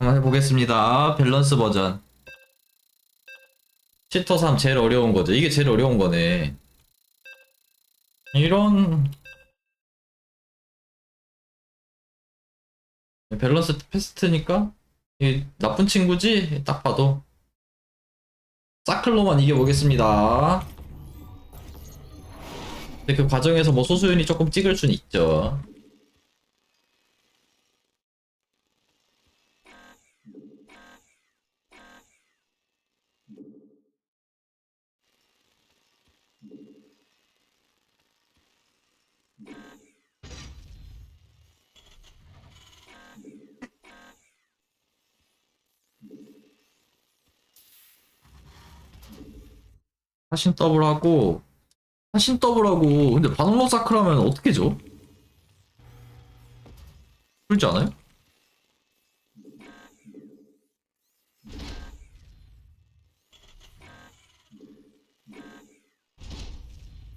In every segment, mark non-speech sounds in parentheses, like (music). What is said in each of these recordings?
한번 해보겠습니다. 밸런스 버전. 시터 3 제일 어려운 거죠. 이게 제일 어려운 거네. 이런 밸런스 패스트니까 이 나쁜 친구지? 딱 봐도 사클로만 이겨보겠습니다. 근데 그 과정에서 뭐 소수연이 조금 찍을 순 있죠. 사신 더블 하고 사신 더블 하고 근데 반응로 사크라면 어떻게 줘? 풀지 않아요?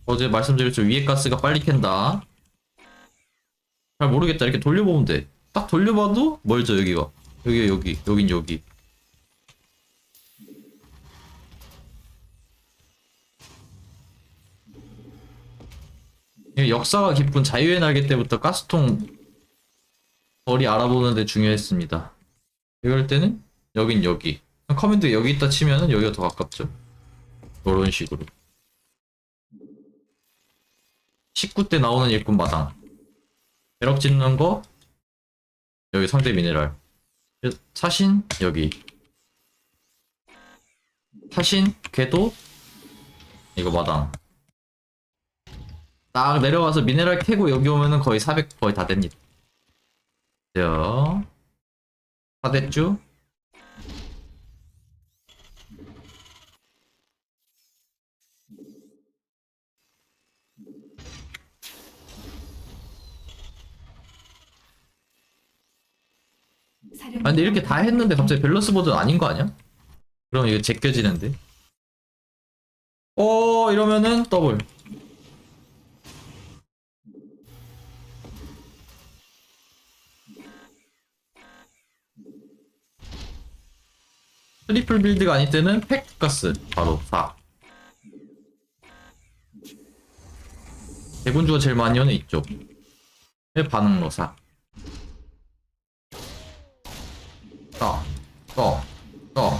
어제 말씀드렸죠. 위에 가스가 빨리 캔다. 잘 모르겠다. 이렇게 돌려보면 돼딱 돌려봐도 멀죠 여기가. 여기 여기 여긴 여기 역사가 깊은 자유의 날개 때부터 가스통 거리 알아보는 데 중요했습니다. 이럴 때는 여긴 여기. 커맨드 여기 있다 치면은 여기가 더 가깝죠. 이런 식으로. 19대 나오는 일꾼 마당. 배럭 짓는 거 여기 상대 미네랄. 사신 여기. 사신 궤도 이거 마당. 딱 내려와서 미네랄 캐고 여기 오면은 거의 400 거의 다 됩니다. 자, 다 됐죠? 아 근데 이렇게 다 했는데 갑자기 밸런스 보드 아닌 거 아니야? 그럼 이거 제껴지는데. 어 이러면은 더블. 트리플 빌드가 아닐 때는 팩 가스. 바로 4 대군주가 제일 많이 오는 이쪽. 반응로 4 떠, 떠, 떠,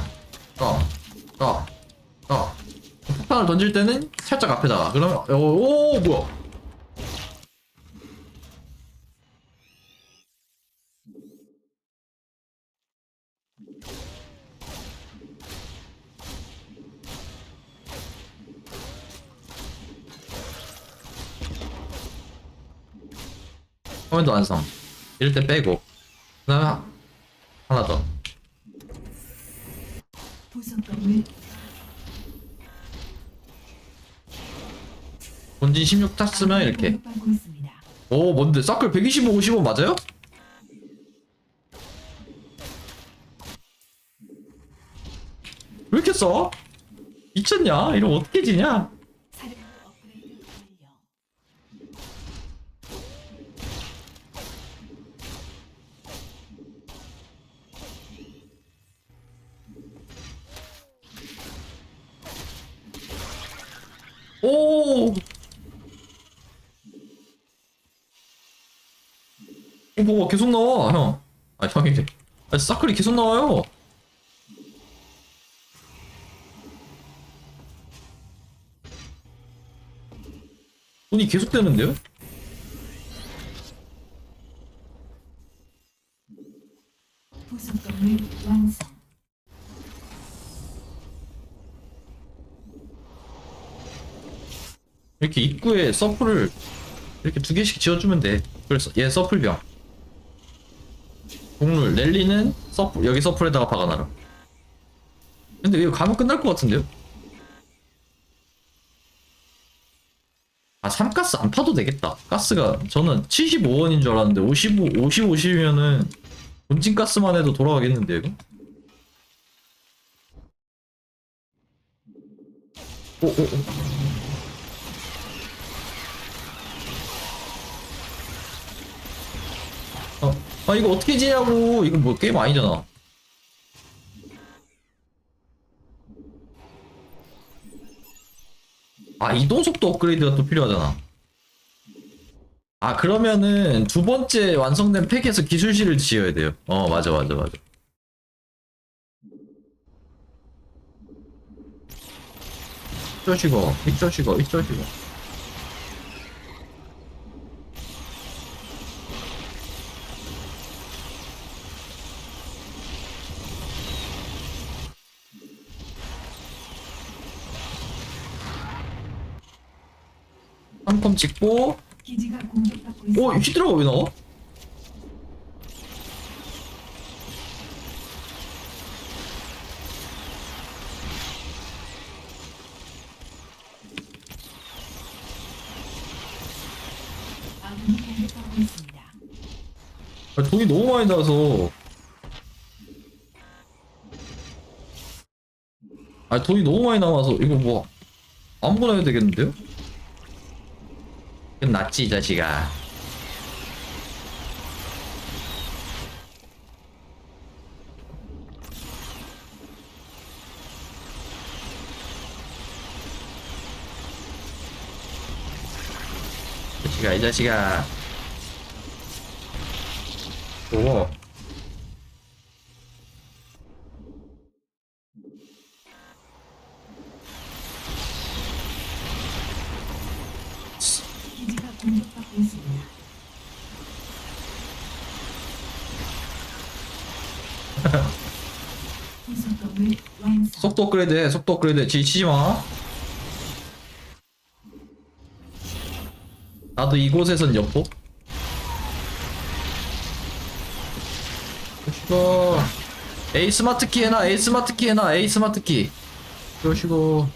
떠, 떠, 떠. 폭탄을 던질 때는 살짝 앞에다가. 그러면 어, 오, 오 뭐야 커맨드 완성 이럴 때 빼고 그 다음에 하나 더 본진 16 탔으면 이렇게. 오 뭔데 서클 125 55 맞아요? 왜 이렇게 써? 미쳤냐? 이러면 어떻게 지냐? 사령부 업그레이드 완료. 오! 어, 뭐가 계속 나와, 형. 아, 형이. 아, 서클이 계속 나와요. 돈이 계속 되는데요? 완성. 이렇게 입구에 서플을 이렇게 두 개씩 지어주면 돼. 그래서 얘 서플병. 국룰 랠리는 서플 여기 서플에다가 박아놔라. 근데 이거 가면 끝날 것 같은데요? 아 3가스 안 파도 되겠다. 가스가 저는 75원인 줄 알았는데 55 50 50이면은 본진 가스만 해도 돌아가겠는데 이거? 오오오 아 이거 어떻게 지냐고. 이거 뭐 게임 아니잖아. 아 이동속도 업그레이드가 또 필요하잖아. 아 그러면은 두 번째 완성된 팩에서 기술실을 지어야 돼요. 어 맞아 맞아 맞아. 이쪽시고 이쪽시고 이쪽시고 한컴 찍고 기지가 공격받고 오 있습니다. 히드라가 왜 나와? 아, 돈이 너무 많이 나서 아 돈이 너무 많이 남아서 이거 뭐 아무거나 해도 되겠는데요? 낫지 이 자식아. 이 자식아 이 자식아. 오 기지가 공격받고 있습니다. 부속 건물 완성. 속도 업그레이드 해 속도 업그레이드 해. 지치지 마. 나도 이곳에선 여포 요시고 A 스마트 키 해놔 A 스마트 키 해놔 A 스마트 키. 요시고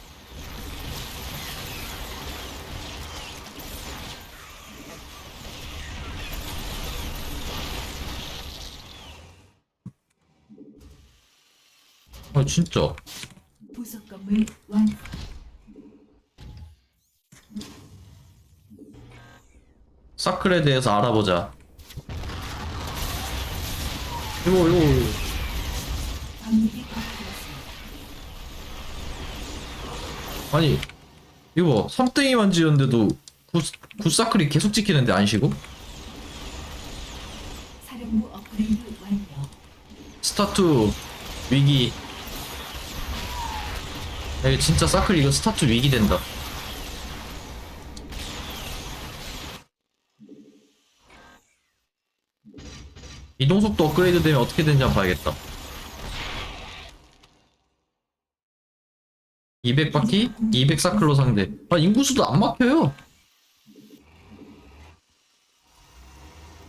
아 진짜 부속 건물 완성. 사클에 대해서 알아보자 이거 이거 이거. 방력이 파괴되었습니다. 아니 이거 3땡이만 지었는데도 구, 구사클이 계속 찍히는데 안 쉬고? 사령부 업그레이드 완료. 스타투 위기 야, 이거 진짜 사클 이거 스타투 위기 된다. 이동 속도 업그레이드 되면 어떻게 되는지 한번 봐야겠다. 200바퀴? 200 사클로 상대. 아 인구수도 안 막혀요.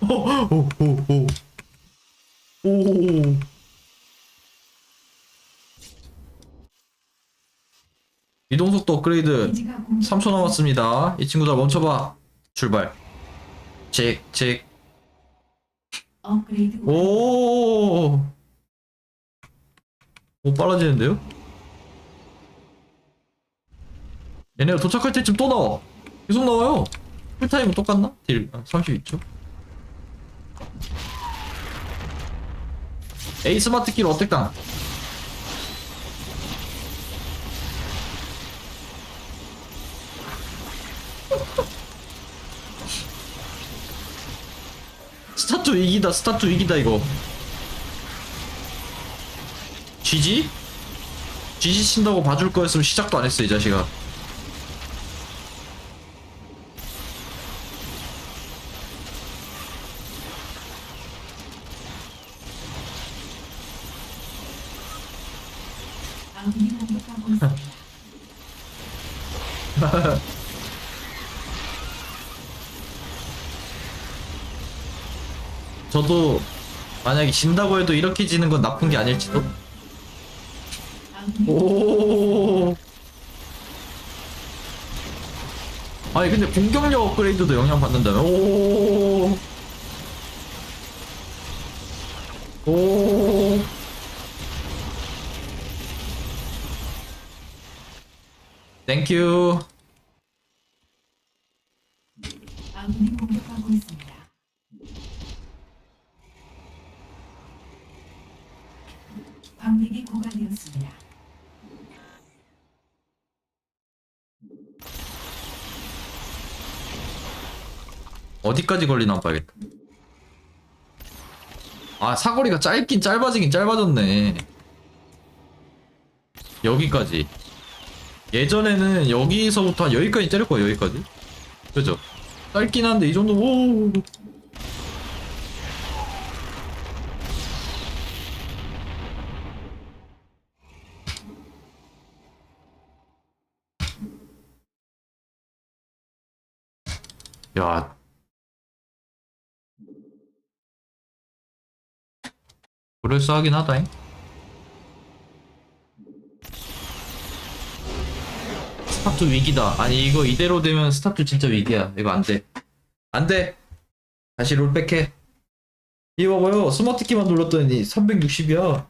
오오오오 오. 이동속도 업그레이드 기지가 공격. 3초 남았습니다. 이 친구들 멈춰봐. 출발. 책, 책. 업그레이드 완료. 오. 오, 빨라지는데요? 얘네가 도착할 때쯤 또 나와. 계속 나와요. 풀타임은 똑같나? 딜, 아, 32초. 에이 스마트 키로 어택당. 스타투 위기다 스타투 위기다 이거. GG? GG 친다고 봐줄 거였으면 시작도 안 했어 이 자식아 (laughs) 저도 만약에 진다고 해도 이렇게 지는 건 나쁜 게 아닐지도 오 아니 근데 공격력 업그레이드도 영향 받는다며 오 오. 땡큐. 아군이 공격 광맥이 고갈되었습니다. 어디까지 걸리나 봐야겠다. 아, 사거리가 짧긴 짧아지긴 짧아졌네. 여기까지. 예전에는 여기서부터 여기까지 때릴 거야, 여기까지. 그죠? 짧긴 한데, 이 정도, 오. 야. 그럴싸하긴 하다잉. 스타트 위기다. 아니 이거 이대로 되면 스타트 진짜 위기야. 이거 안 돼. 안 돼. 다시 롤백해. 이거 봐요. 스마트키만 눌렀더니 360이야.